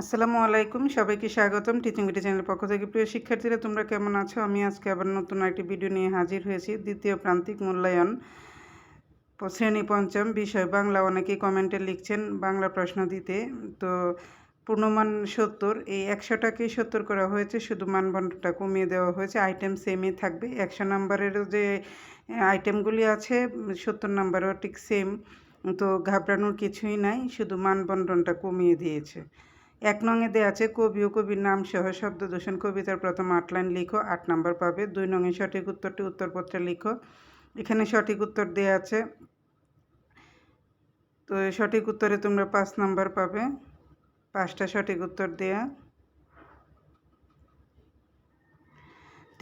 আসসালামু আলাইকুম, সবাইকে স্বাগতম টিচিং ভিডিও চ্যানেলের পক্ষ থেকে। প্রিয় শিক্ষার্থীরা, তোমরা কেমন আছো? আমি আজকে আবার নতুন একটি ভিডিও নিয়ে হাজির হয়েছি। দ্বিতীয় প্রান্তিক মূল্যায়ন, শ্রেণি পঞ্চম বিষয়। বাংলা অনেকেই কমেন্টে লিখছেন বাংলা প্রশ্ন দিতে। তো পূর্ণমান সত্তর, এই একশোটাকেই সত্তর করা হয়েছে। শুধু মানবন্ধটা কমিয়ে দেওয়া হয়েছে। আইটেম সেমই থাকবে। একশো নাম্বারেরও যে আইটেমগুলি আছে, সত্তর নাম্বারও ঠিক সেম তো ঘাবড়ানোর কিছুই নাই। শুধু মানবন্ধনটা কমিয়ে দিয়েছে। এক নংয়ে দেওয়া আছে, কবি ও কবির নাম সহ শব্দ দূষণ, কবিতার প্রথম আট লাইন লিখো, আট নাম্বার পাবে। দুই নঙে সঠিক উত্তরটি উত্তরপত্রে লিখো। এখানে সঠিক উত্তর দেওয়া আছে। তো সঠিক উত্তরে তোমরা পাঁচ নাম্বার পাবে। পাঁচটা সঠিক উত্তর দেয়া।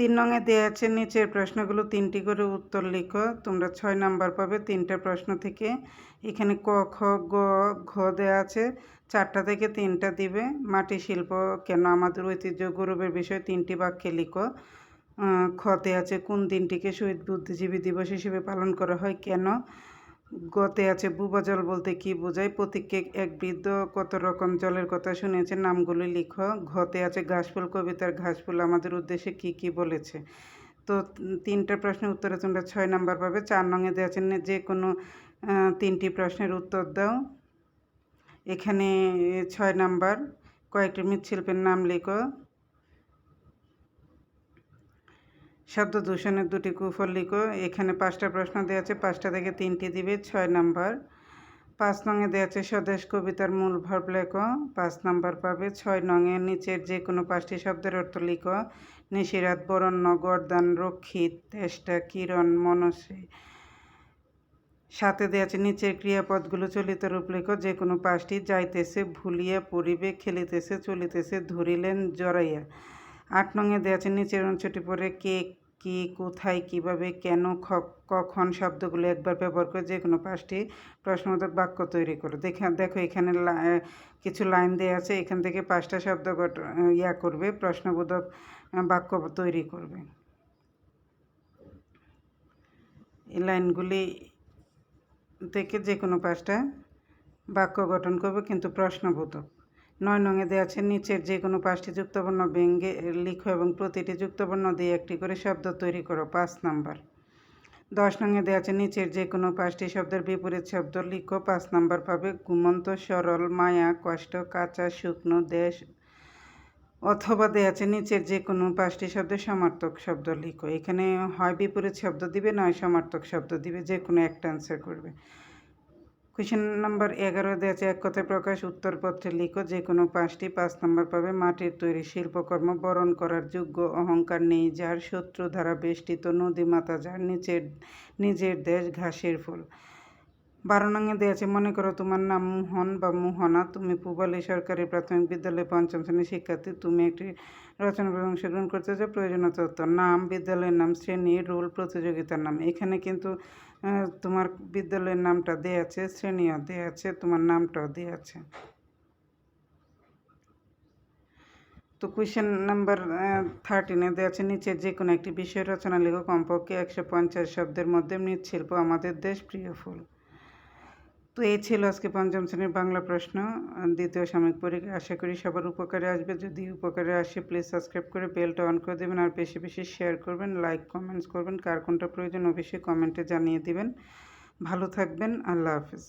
তিন রঙে দেওয়া আছে। নিচের প্রশ্নগুলো তিনটি করে উত্তর লিখো। তোমরা ছয় নাম্বার পাবে তিনটা প্রশ্ন থেকে। এখানে ক, খ, গ, ঘ দেওয়া আছে। চারটা থেকে তিনটা দিবে। মাটি শিল্প কেন আমাদের ঐতিহ্য গৌরবের বিষয়ে তিনটি বাক্যে লিখো। খতে আছে, কোন দিনটিকে শহীদ বুদ্ধিজীবী দিবস হিসেবে পালন করা হয়? কেন? গতে আছে বুবা জল বলতে কি বোঝায়? প্রতীককে এক বৃদ্ধ কত রকম জলের কথা শুনেছে নামগুলি লিখো। ঘতে আছে ঘাসফুল, কবিতার ঘাসফুল। আমাদের উদ্দেশ্যে কি কি বলেছে? তো তিনটা প্রশ্নের উত্তরে তোমরা ছয় নাম্বার পাবে। চার নঙে দেওয়া আছে, যে কোনো তিনটি প্রশ্নের উত্তর দাও। এখানে ছয় নাম্বার। কয়েকটি মৃৎশিল্পের নাম লিখো। শব্দ দূষণের দুটি কুফল লিখো এখানে পাঁচটা প্রশ্ন দেওয়া আছে, পাঁচটা থেকে তিনটি দিবে, ছয় নাম্বার। পাঁচ নঙে দেওয়া আছে, স্বদেশ কবিতার মূল ভাব লেখো। পাঁচ নাম্বার পাবে, ছয় নঙে নিচের যে কোনো পাঁচটি শব্দের অর্থ লিখো। নিশিরাত বরণ্য গরদান রক্ষিত, তেষ্টা, কিরণ, মনসী। সাথে দেওয়া আছে, নিচের ক্রিয়াপদগুলো চলিত রূপ লেখো। যে কোনো পাঁচটি যাইতেছে, ভুলিয়া পড়িবে, খেলিতেছে, চলিতেছে, ধরিলেন, জড়াইয়া। আট নঙে দেওয়া আছে, নিচের অংশটি পরে কে কি, কোথায়, কীভাবে, কেন কখন শব্দগুলো একবার ব্যবহার করে যে কোনো পাঁচটি প্রশ্নবোধক বাক্য তৈরি করো। দেখে, দেখো এখানে কিছু লাইন দেওয়া আছে, এখান থেকে পাঁচটা শব্দ ইয়া করবে, প্রশ্নবোধক বাক্য তৈরি করবে। এই লাইনগুলি থেকে যে কোনো পাঁচটা বাক্য গঠন করবে, কিন্তু প্রশ্নবোধক। নয় নঙে দেওয়া আছে, নিচের যে কোনো পাঁচটি যুক্তবর্ণ ব্যঙ্গে লিখো এবং প্রতিটি যুক্তবর্ণ দিয়ে একটি করে শব্দ তৈরি করো, পাঁচ নাম্বার। দশ নঙে দেওয়া আছে, নিচের যে কোনো পাঁচটি শব্দের বিপরীত শব্দ লিখো, পাঁচ নাম্বার পাবে ঘুমন্ত, সরল, মায়া, কষ্ট, কাঁচা, শুকনো, দেশ। অথবা দেওয়া আছে, নিচের যে কোনো পাঁচটি শব্দের সমার্থক শব্দ লিখো। এখানে হয় বিপরীত শব্দ দিবে, নয় সমার্থক শব্দ দিবে যে কোনো একটা অ্যান্সার করবে। কোয়েশ্চেন নম্বর এগারো আছে, এক কথায় প্রকাশ, উত্তরপত্রে লিখো যে কোনো পাঁচটি পাঁচ নম্বর পাবে। মাটির তৈরি শিল্পকর্ম বরণ করার যোগ্য অহংকার নেই, যার শত্রু দ্বারা বেষ্টিত নদী মাতা যার নিচের, নিজের দেশ ঘাসের ফুল। বারো নঙে দেওয়া আছে মনে করো তোমার নাম মোহন বা মোহনা, তুমি পূবালী সরকারি প্রাথমিক বিদ্যালয়ে পঞ্চম শ্রেণির শিক্ষার্থী, তুমি একটি রচনা অংশগ্রহণ করতে চাও প্রয়োজনীয় তথ্য নাম, বিদ্যালয়ের নাম, শ্রেণি, রোল, প্রতিযোগিতার নাম, এখানে কিন্তু তোমার বিদ্যালয়ের নামটা দেওয়া আছে শ্রেণীও দেওয়া আছে তোমার নামটাও দেওয়া আছে তো কোয়েশ্চেন নাম্বার থার্টিনে দেওয়া আছে নিচের যে কোনো একটি বিষয় রচনা লেখো, কমপক্ষে একশো পঞ্চাশ শব্দের মধ্যে মৃৎশিল্প আমাদের দেশ প্রিয় ফুল। তো এই ছিল আজকে পঞ্চম শ্রেণির বাংলা প্রশ্ন। দ্বিতীয় সাময়িক পরীক্ষা, আশা করি সবার উপকারে আসবে। যদি উপকারে আসে প্লিজ সাবস্ক্রাইব করে বেলটা অন করে দেবেন আর বেশি বেশি শেয়ার করবেন লাইক কমেন্টস করবেন। কার কোনটা প্রয়োজন, অবশ্যই কমেন্টে জানিয়ে দেবেন। ভালো থাকবেন, আল্লাহ হাফিজ।